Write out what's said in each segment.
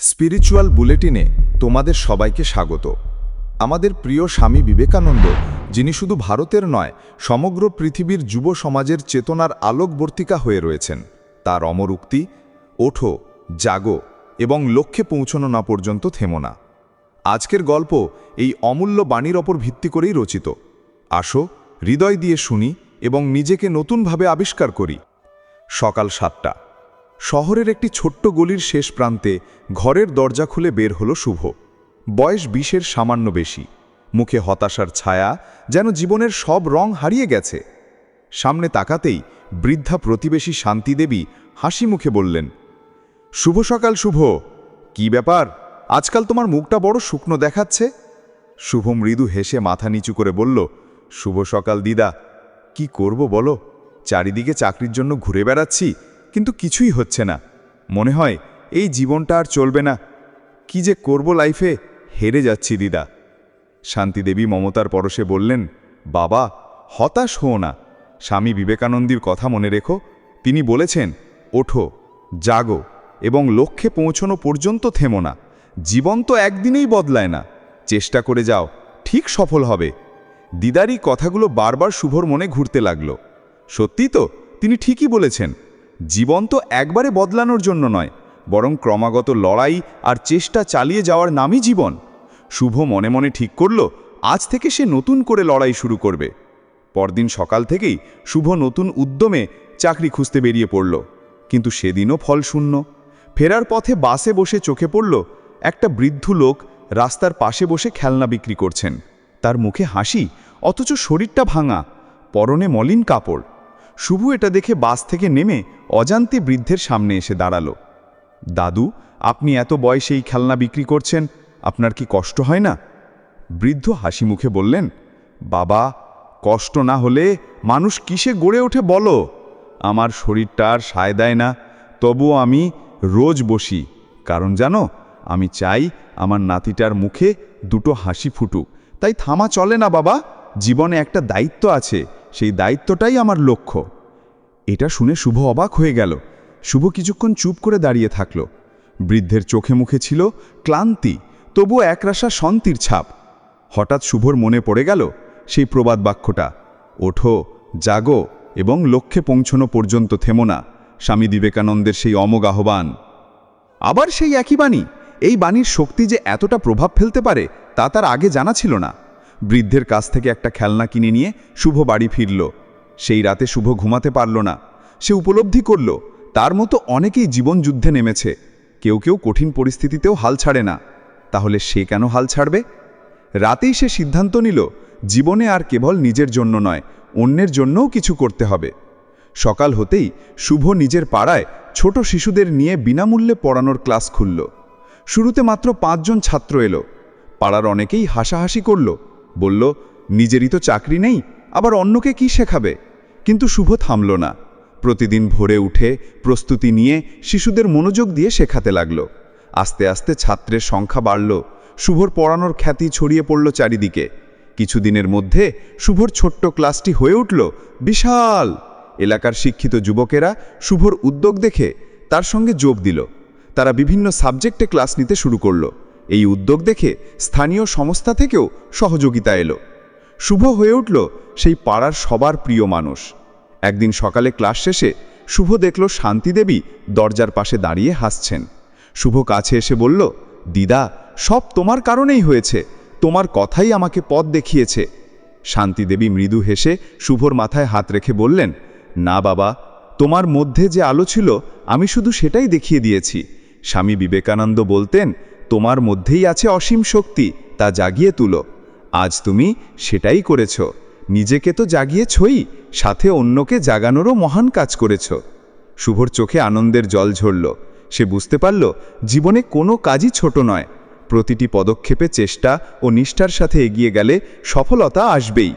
Spiritual বুলেটিনে তোমাদের সবাইকে স্বাগত। আমাদের প্রিয় স্বামী বিবেকানন্দ, যিনি শুধু ভারতের নয়, সমগ্র পৃথিবীর যুব সমাজের চেতনার আলোকবর্তিকা হয়ে রয়েছেন। তার অমর উক্তি, ওঠো, জাগো এবং লক্ষ্যে পৌঁছনো না পর্যন্ত থেমো না। আজকের গল্প এই অমূল্য বাণীর ওপর ভিত্তি করেই রচিত। আসো, হৃদয় দিয়ে শুনি এবং নিজেকে নতুনভাবে আবিষ্কার করি। সকাল সাতটা। শহরের একটি ছোট্ট গলির শেষ প্রান্তে ঘরের দরজা খুলে বের হলো শুভ। বয়স বিশের সামান্য বেশি। মুখে হতাশার ছায়া যেন জীবনের সব রং হারিয়ে গেছে। সামনে তাকাতেই বৃদ্ধা প্রতিবেশী শান্তিদেবী হাসি মুখে বললেন, শুভ সকাল শুভ। কি ব্যাপার? আজকাল তোমার মুখটা বড় শুকনো দেখাচ্ছে? শুভ মৃদু হেসে মাথা নিচু করে বলল, শুভ সকাল দিদা। কি করব বলো? চারিদিকে চাকরির জন্য ঘুরে বেড়াচ্ছি। কিন্তু কিছুই হচ্ছে না। মনে হয়, এই জীবনটা আর চলবে না। কি যে করব লাইফে হেরে যাচ্ছি দিদা। শান্তিদেবী মমতার পরশে বললেন, বাবা, হতাশ হও না। স্বামী বিবেকানন্দীর কথা মনে রেখো। তিনি বলেছেন, ওঠো, জাগো এবং লক্ষ্যে পৌঁছনো পর্যন্ত থেমো না। জীবন তো একদিনেই বদলায় না। চেষ্টা করে যাও, ঠিক সফল হবে। দিদার কথাগুলো বারবার শুভর মনে ঘুরতে লাগল। সত্যি তো, তিনি ঠিকই বলেছেন জীবন তো একবারে বদলানোর জন্য নয়, বরং ক্রমাগত লড়াই আর চেষ্টা চালিয়ে যাওয়ার নামই জীবন। শুভ মনে মনে ঠিক করল, আজ থেকে সে নতুন করে লড়াই শুরু করবে। পরদিন সকাল থেকেই শুভ নতুন উদ্যমে চাকরি খুঁজতে বেরিয়ে পড়ল। কিন্তু সেদিনও ফল শূন্য। ফেরার পথে বাসে বসে চোখে পড়ল, একটা বৃদ্ধ লোক রাস্তার পাশে বসে খেলনা বিক্রি করছেন। তার মুখে হাসি, অথচ শরীরটা ভাঙা, পরনে মলিন কাপড়। শুভ এটা দেখে বাস থেকে নেমে অজান্তে বৃদ্ধের সামনে এসে দাঁড়াল। দাদু, আপনি এত বয়সে এই খেলনা বিক্রি করছেন, আপনার কি কষ্ট হয় না? বৃদ্ধ হাসি মুখে বললেন, বাবা, কষ্ট না হলে মানুষ কিসে গড়ে ওঠে বলো? আমার শরীরটা আর সায় দেয় না তবুও আমি রোজ বসি। কারণ জানো, আমি চাই আমার নাতিটার মুখে দুটো হাসি ফুটুক। তাই থামা চলে না বাবা, জীবনে একটা দায়িত্ব আছে। সেই দায়িত্বটাই আমার লক্ষ্য। এটা শুনে শুভ অবাক হয়ে গেল। শুভ কিছুক্ষণ চুপ করে দাঁড়িয়ে থাকল। বৃদ্ধের চোখে মুখে ছিল ক্লান্তি তবুও একরাশা শান্তির ছাপ। হঠাৎ শুভর মনে পড়ে গেল সেই প্রবাদ বাক্যটা, ওঠো, জাগো এবং লক্ষ্যে পৌঁছনো পর্যন্ত থেমো না, স্বামী বিবেকানন্দের সেই অমোঘ আহ্বান। আবার সেই একই বাণী, এই বাণীর শক্তি যে এতটা প্রভাব ফেলতে পারে তা তার আগে জানা ছিল না। বৃদ্ধের কাছ থেকে একটা খেলনা কিনে নিয়ে শুভ বাড়ি ফিরল। সেই রাতে শুভ ঘুমাতে পারল না। সে উপলব্ধি করল, তার মতো অনেকেই জীবন যুদ্ধে নেমেছে। কেউ কেউ কঠিন পরিস্থিতিতেও হাল ছাড়ে না। তাহলে সে কেন হাল ছাড়বে? রাতেই সে সিদ্ধান্ত নিল, জীবনে আর কেবল নিজের জন্য নয়, অন্যের জন্যও কিছু করতে হবে। সকাল হতেই শুভ নিজের পাড়ায় ছোট শিশুদের নিয়ে বিনামূল্যে পড়ানোর ক্লাস খুলল। শুরুতে মাত্র পাঁচজন ছাত্র এলো। পাড়ার অনেকেই হাসাহাসি করল বলল, নিজেরই তো চাকরি নেই, আবার অন্যকে কি শেখাবে? কিন্তু শুভ থামল না। প্রতিদিন ভোরে উঠে প্রস্তুতি নিয়ে শিশুদের মনোযোগ দিয়ে শেখাতে লাগল। আস্তে আস্তে ছাত্রের সংখ্যা বাড়ল। শুভর পড়ানোর খ্যাতি ছড়িয়ে পড়ল চারিদিকে। কিছুদিনের মধ্যে শুভর ছোট্ট ক্লাসটি হয়ে উঠল বিশাল। এলাকার শিক্ষিত যুবকেরা শুভর উদ্যোগ দেখে তার সঙ্গে যোগ দিল। তারা বিভিন্ন সাবজেক্টে ক্লাস নিতে শুরু করল। এই উদ্যোগ দেখে স্থানীয় সংস্থা থেকেও সহযোগিতা এলো। শুভ হয়ে উঠল সেই পাড়ার সবার প্রিয় মানুষ। একদিন সকালে ক্লাস শেষে শুভ দেখল শান্তিদেবী দরজার পাশে দাঁড়িয়ে হাসছেন। শুভ কাছে এসে বলল, দিদা, সব তোমার কারণেই হয়েছে। তোমার কথাই আমাকে পথ দেখিয়েছে। শান্তিদেবী মৃদু হেসে শুভর মাথায় হাত রেখে বললেন, না বাবা, তোমার মধ্যে যে আলো ছিল, আমি শুধু সেটাই দেখিয়ে দিয়েছি। স্বামী বিবেকানন্দ বলতেন তোমার মধ্যেই আছে অসীম শক্তি, তা জাগিয়ে তুলো। আজ তুমি সেটাই করেছ। নিজেকে তো জাগিয়েছই, সাথে অন্যকে জাগানোরও মহান কাজ করেছ। শুভর চোখে আনন্দের জল ঝরল। সে বুঝতে পারল, জীবনে কোনো কাজই ছোট নয়। প্রতিটি পদক্ষেপে চেষ্টা ও নিষ্ঠার সাথে এগিয়ে গেলে সফলতা আসবেই।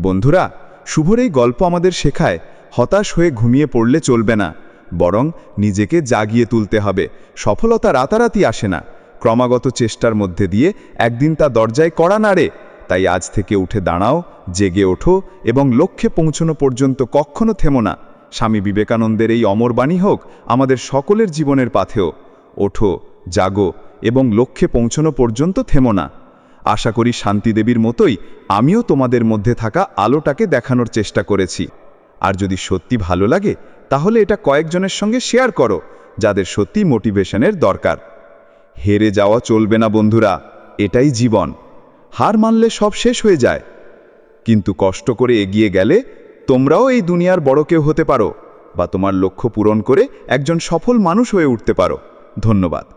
বন্ধুরা, শুভর এই গল্প আমাদের শেখায়, হতাশ হয়ে ঘুমিয়ে পড়লে চলবে না, বরং নিজেকে জাগিয়ে তুলতে হবে। সফলতা রাতারাতি আসে না। ক্রমাগত চেষ্টার মধ্যে দিয়ে একদিন তা দরজায় কড়া নাড়ে। তাই আজ থেকে উঠে দাঁড়াও, জেগে ওঠো এবং লক্ষ্যে পৌঁছনো পর্যন্ত কখনো থেমো না। স্বামী বিবেকানন্দের এই অমর বাণী হোক আমাদের সকলের জীবনের পাথেও ওঠো, জাগো এবং লক্ষ্যে পৌঁছনো পর্যন্ত থেমো না। আশা করি শান্তিদেবীর মতোই আমিও তোমাদের মধ্যে থাকা আলোটাকে দেখানোর চেষ্টা করেছি। আর যদি সত্যি ভালো লাগে, তাহলে এটা কয়েকজনের সঙ্গে শেয়ার করো, যাদের সত্যি মোটিভেশনের দরকার। হেরে যাওয়া চলবে না বন্ধুরা, এটাই জীবন। হার মানলে সব শেষ হয়ে যায়। কিন্তু কষ্ট করে এগিয়ে গেলে তোমরাও এই দুনিয়ার বড় কেউ হতে পারো বা তোমার লক্ষ্য পূরণ করে একজন সফল মানুষ হয়ে উঠতে পারো। ধন্যবাদ।